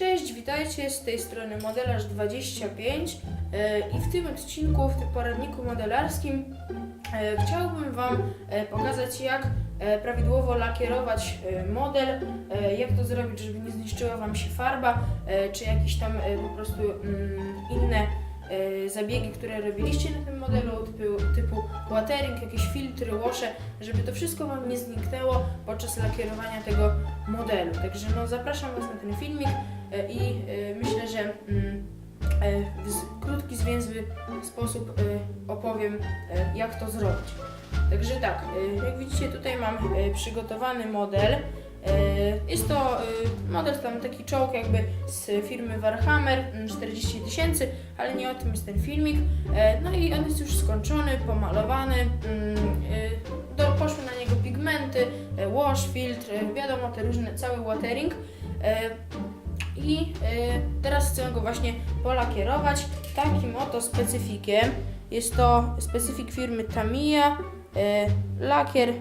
Cześć, witajcie z tej strony Modelarz25 e, i w tym odcinku, w tym poradniku modelarskim e, chciałbym Wam e, pokazać jak prawidłowo lakierować model, jak to zrobić, żeby nie zniszczyła Wam się farba, czy jakieś tam po prostu mm, inne zabiegi, które robiliście na tym modelu, typu, typu watering, jakieś filtry, łosze, żeby to wszystko Wam nie zniknęło podczas lakierowania tego modelu. Także no, zapraszam Was na ten filmik i e, myślę, że mm, e, w krótki, zwięzły sposób e, opowiem, e, jak to zrobić. Także tak, e, jak widzicie tutaj mam e, przygotowany model. E, Jest to e, model tam taki czołg jakby z firmy Warhammer mm, 40 tysięcy, ale nie o tym jest ten filmik. E, No i on jest już skończony, pomalowany. mm, e, Do, poszły na niego pigmenty, e, wash, filtr, e, wiadomo te różne, cały watering. I e, teraz chcę go właśnie polakierować takim oto specyfikiem. Jest to specyfik firmy Tamiya. E, lakier, e,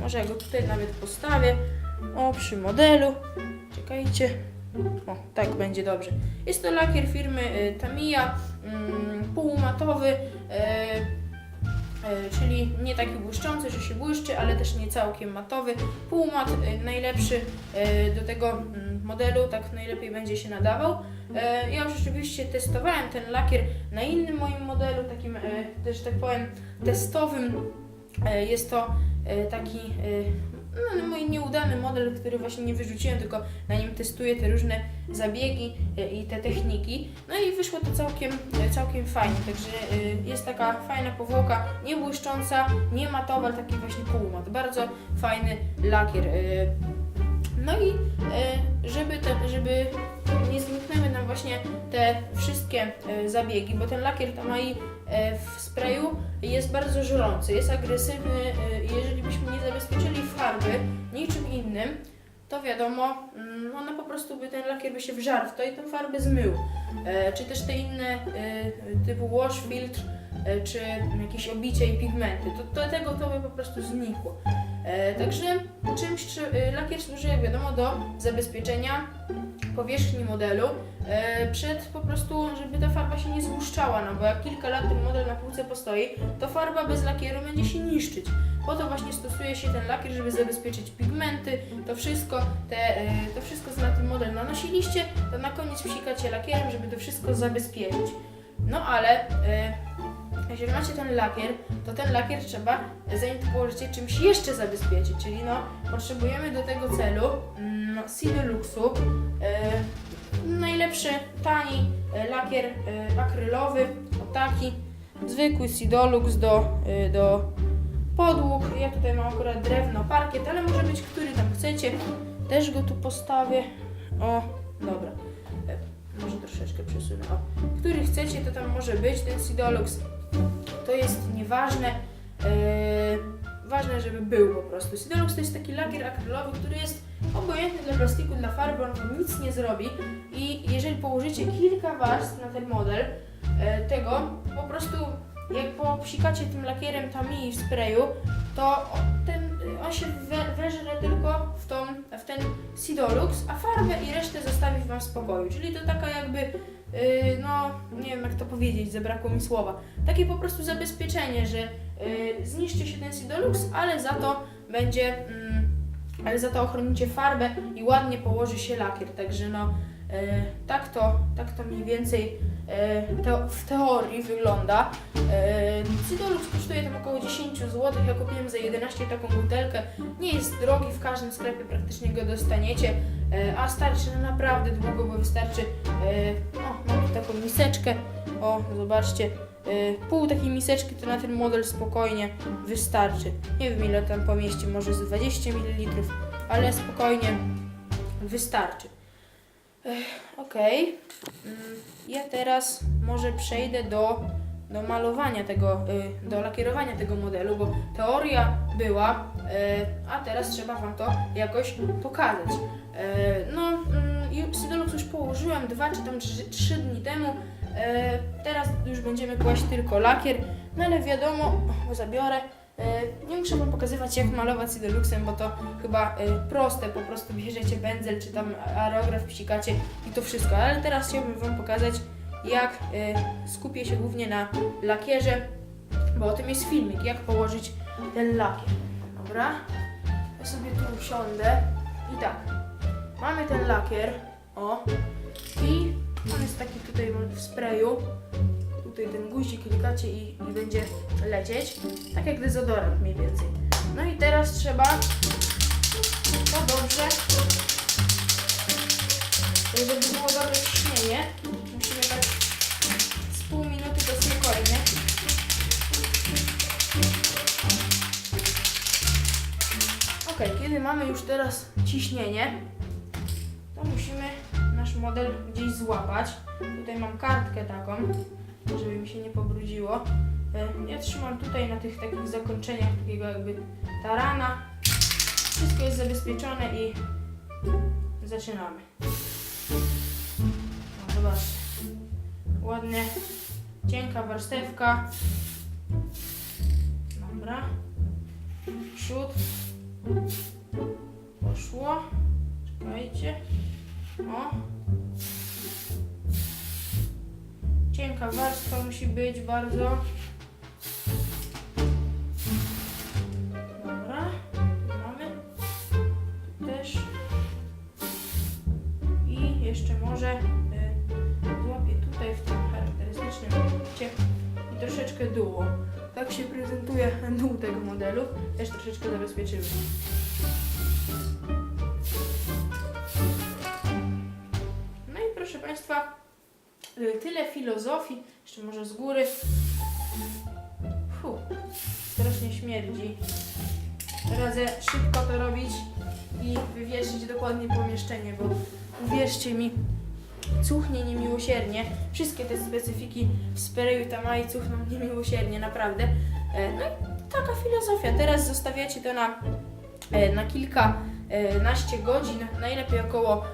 może ja go tutaj nawet postawię. O, przy modelu. Czekajcie. O, tak będzie dobrze. Jest to lakier firmy e, Tamiya, mm, półmatowy, czyli nie taki błyszczący, że się błyszczy, ale też nie całkiem matowy. Półmat e, najlepszy e, do tego mm, modelu, tak najlepiej będzie się nadawał. E, Ja już rzeczywiście testowałem ten lakier na innym moim modelu, takim e, też tak powiem testowym. E, Jest to e, taki e, no, mój nieudany model, który właśnie nie wyrzuciłem, tylko na nim testuję te różne zabiegi e, i te techniki. No i wyszło to całkiem, e, całkiem fajnie, także e, jest taka fajna powłoka, nie błyszcząca, nie matowa, taki właśnie półmat. Bardzo fajny lakier. No i żeby, te, żeby właśnie te wszystkie e, zabiegi, bo ten lakier Tamai e, w sprayu jest bardzo żrący, jest agresywny. e, Jeżeli byśmy nie zabezpieczyli farby niczym innym, to wiadomo, mm, ona po prostu by ten lakier by się wżarł w to i tę farbę zmył. Czy też te inne typu wash, filtr, czy jakieś obicia i pigmenty, to, to tego to by po prostu znikło. E, także czymś, czy, e, lakier służy jak wiadomo do zabezpieczenia powierzchni modelu e, przed po prostu, żeby ta farba się nie złuszczała, no bo jak kilka lat ten model na półce postoi, to farba bez lakieru będzie się niszczyć. Po to właśnie stosuje się ten lakier, żeby zabezpieczyć pigmenty, to wszystko, te, to wszystko co na ten model nanosiliście, to na koniec psikacie lakierem, żeby to wszystko zabezpieczyć. No ale jeżeli macie ten lakier, to ten lakier trzeba, zanim to położycie, czymś jeszcze zabezpieczyć, czyli no potrzebujemy do tego celu mm, Sideluxu, e, najlepszy, tani e, lakier e, akrylowy, o taki, zwykły Sidolux do, do podłóg. Ja tutaj mam akurat drewno, parkiet, ale może być który tam chcecie. Też go tu postawię. O, dobra. Może troszeczkę przesunę. O, który chcecie, to tam może być ten Sidolux. To jest nieważne. E, ważne, żeby był po prostu. Sidolux to jest taki lakier akrylowy, który jest obojętny dla plastiku, dla farby, on wam nic nie zrobi. I jeżeli położycie kilka warstw na ten model e, tego, po prostu jak popsikacie tym lakierem Tamiyi w sprayu, to ten, on się we, weżre tylko w, tą, w ten Sidolux, a farbę i resztę zostawi wam w spokoju. Czyli to taka jakby, yy, no nie wiem jak to powiedzieć, zabrakło mi słowa. Takie po prostu zabezpieczenie, że yy, zniszczy się ten Sidolux, ale za to będzie, mm, ale za to ochronicie farbę i ładnie położy się lakier. Także no, e, tak, to, tak to mniej więcej e, teo, w teorii wygląda. E, Cydolux kosztuje tam około 10 zł. Ja kupiłem za 11 taką butelkę. Nie jest drogi, w każdym sklepie praktycznie go dostaniecie, e, a starczy na naprawdę długo, bo wystarczy. O, mam taką miseczkę. O, zobaczcie. Pół takiej miseczki to na ten model spokojnie wystarczy. Nie wiem ile tam pomieści, może z 20 ml, ale spokojnie wystarczy. Okej. Mm, Ja teraz może przejdę do, do malowania tego, y, do lakierowania tego modelu, bo teoria była, y, a teraz trzeba Wam to jakoś pokazać. Y, No, mm, Sidolux już położyłem dwa czy tam trzy, trzy dni temu. Teraz już będziemy kłaść tylko lakier, no ale wiadomo, zabiorę, Nie muszę Wam pokazywać jak malować Sideluxem, bo to chyba e, proste, po prostu. Bierzecie pędzel czy tam aerograf, psikacie i to wszystko, ale teraz chciałbym Wam pokazać jak e, skupię się głównie na lakierze, bo o tym jest filmik, jak położyć ten lakier. Dobra, ja sobie tu usiądę. I tak, mamy ten lakier, o, i on jest taki tutaj w sprayu, tutaj ten guzik klikacie i, i będzie lecieć, tak jak dezodorant mniej więcej. No i teraz trzeba to dobrze, żeby było dobre ciśnienie, musimy tak z pół minuty to spokojnie. Ok, kiedy mamy już teraz ciśnienie, to musimy nasz model gdzieś złapać. Tutaj mam kartkę taką, żeby mi się nie pobrudziło. E, Ja trzymam tutaj na tych takich zakończeniach takiego jakby tarana. Wszystko jest zabezpieczone i zaczynamy. No, zobaczcie. Ładnie. Cienka warstewka. Dobra. Przód. Poszło. Czekajcie. O. Cienka warstwa musi być bardzo. Dobra. Mamy. Też. I jeszcze może y, złapię tutaj w tym charakterystycznym punkcie i troszeczkę dół. Tak się prezentuje dół tego modelu. Też troszeczkę zabezpieczymy. Tyle filozofii, jeszcze może z góry. Fu, strasznie śmierdzi. Radzę szybko to robić i wywietrzyć dokładnie pomieszczenie, bo uwierzcie mi, cuchnie niemiłosiernie. Wszystkie te specyfiki w sprayu Tamai cuchną niemiłosiernie, naprawdę. E, No i taka filozofia. Teraz zostawiacie to na, e, na kilka e, naście godzin, najlepiej około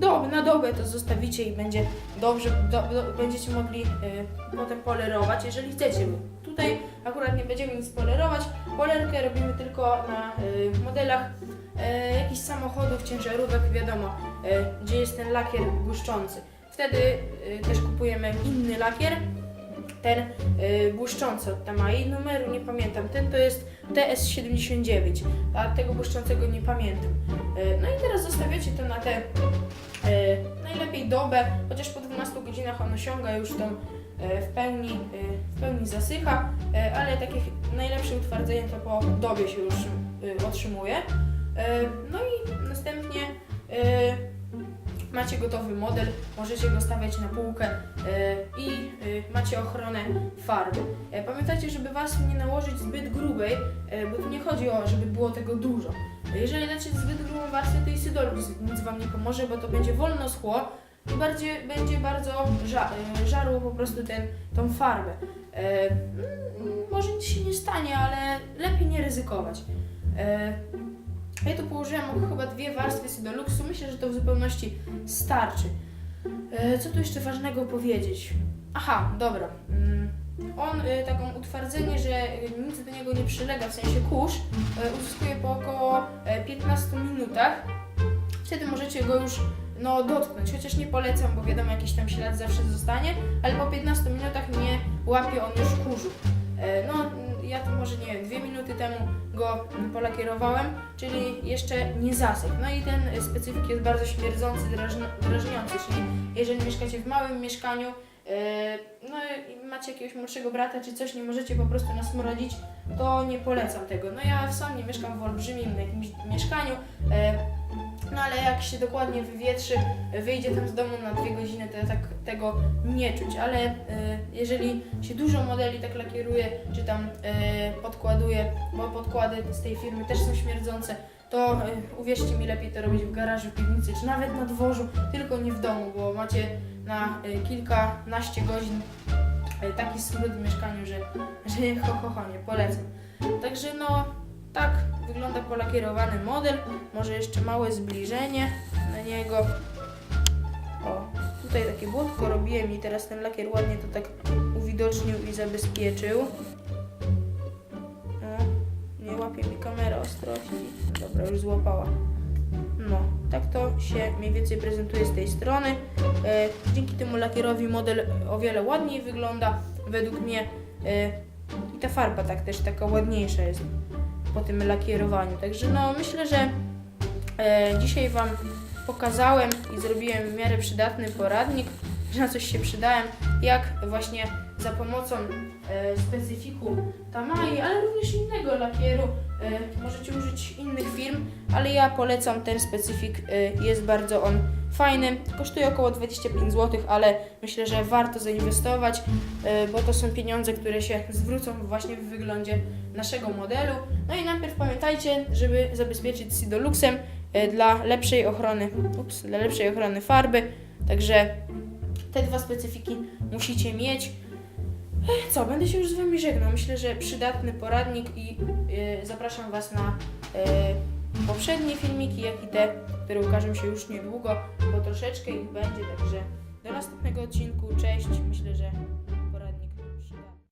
dob, na dobę to zostawicie i będzie dobrze, do, do, będziecie mogli e, potem polerować, jeżeli chcecie. Tutaj akurat nie będziemy nic polerować. Polerkę robimy tylko na e, modelach e, jakichś samochodów, ciężarówek, wiadomo, e, gdzie jest ten lakier błyszczący. Wtedy e, też kupujemy inny lakier, ten e, błyszczący od Tamai, numeru nie pamiętam, ten to jest TS79, a tego błyszczącego nie pamiętam. E, no i teraz zostawiacie to na tę e, najlepiej dobę, chociaż po 12 godzinach on osiąga już tą e, w pełni, e, w pełni zasycha, e, ale takie najlepsze utwardzenie to po dobie się już e, otrzymuje. E, No i następnie e, macie gotowy model, możecie go stawiać na półkę e, i e, macie ochronę farby. E, Pamiętajcie, żeby was nie nałożyć zbyt grubej, e, bo tu nie chodzi o, żeby było tego dużo. Jeżeli dacie zbyt grubą warstwę, to i Sydolux nic wam nie pomoże, bo to będzie wolno schło i bardziej, będzie bardzo ża- e, żarło po prostu ten, tą farbę. E, mm, może nic się nie stanie, ale lepiej nie ryzykować. E, ja tu położyłam chyba dwie warstwy Sidoluxu. Myślę, że to w zupełności starczy. E, co tu jeszcze ważnego powiedzieć? Aha, dobra. On y, taką utwardzenie, że y, nic do niego nie przylega, w sensie kurz, y, uzyskuje po około e, 15 minutach. Wtedy możecie go już no, dotknąć, chociaż nie polecam, bo wiadomo, jakiś tam ślad zawsze zostanie, ale po 15 minutach nie łapie on już kurzu. E, No, ja to może nie wiem, dwie minuty temu go polakierowałem, czyli jeszcze nie zasek. No i ten y, specyfik jest bardzo śmierdzący, drażn- drażniący, czyli jeżeli mieszkacie w małym mieszkaniu, no i macie jakiegoś młodszego brata czy coś, nie możecie po prostu nasmrodzić, to nie polecam tego. No ja sam nie mieszkam w olbrzymim jakimś mieszkaniu, e, no ale jak się dokładnie wywietrzy, wyjdzie tam z domu na dwie godziny, to tak tego nie czuć. Ale e, jeżeli się dużo modeli tak lakieruje, czy tam podkładuje, bo podkłady z tej firmy też są śmierdzące, to e, uwierzcie mi, lepiej to robić w garażu, w piwnicy, czy nawet na dworzu, tylko nie w domu, bo macie na e, kilkanaście godzin e, taki smród w mieszkaniu, że, że ho, ho, ho, nie polecam. Także no, tak wygląda polakierowany model. Może jeszcze małe zbliżenie na niego. O, tutaj takie błotko robiłem i teraz ten lakier ładnie to tak uwidocznił i zabezpieczył. Już złapała. No, tak to się mniej więcej prezentuje z tej strony. E, dzięki temu lakierowi model o wiele ładniej wygląda, według mnie. E, I ta farba tak też taka ładniejsza jest po tym lakierowaniu. Także no, myślę, że e, dzisiaj Wam pokazałem i zrobiłem w miarę przydatny poradnik, że na coś się przydałem, jak właśnie za pomocą e, specyfiku Tamai, ale również innego lakieru możecie użyć innych firm, ale ja polecam ten specyfik, e, jest bardzo on fajny, kosztuje około 25 zł, ale myślę, że warto zainwestować, e, bo to są pieniądze, które się zwrócą właśnie w wyglądzie naszego modelu. No i najpierw pamiętajcie, żeby zabezpieczyć e, dla lepszej ochrony, ups, dla lepszej ochrony farby, także te dwa specyfiki musicie mieć. Co, będę się już z Wami żegnał. Myślę, że przydatny poradnik i e, zapraszam Was na e, poprzednie filmiki, jak i te, które ukażą się już niedługo, bo troszeczkę ich będzie, także do następnego odcinku. Cześć, myślę, że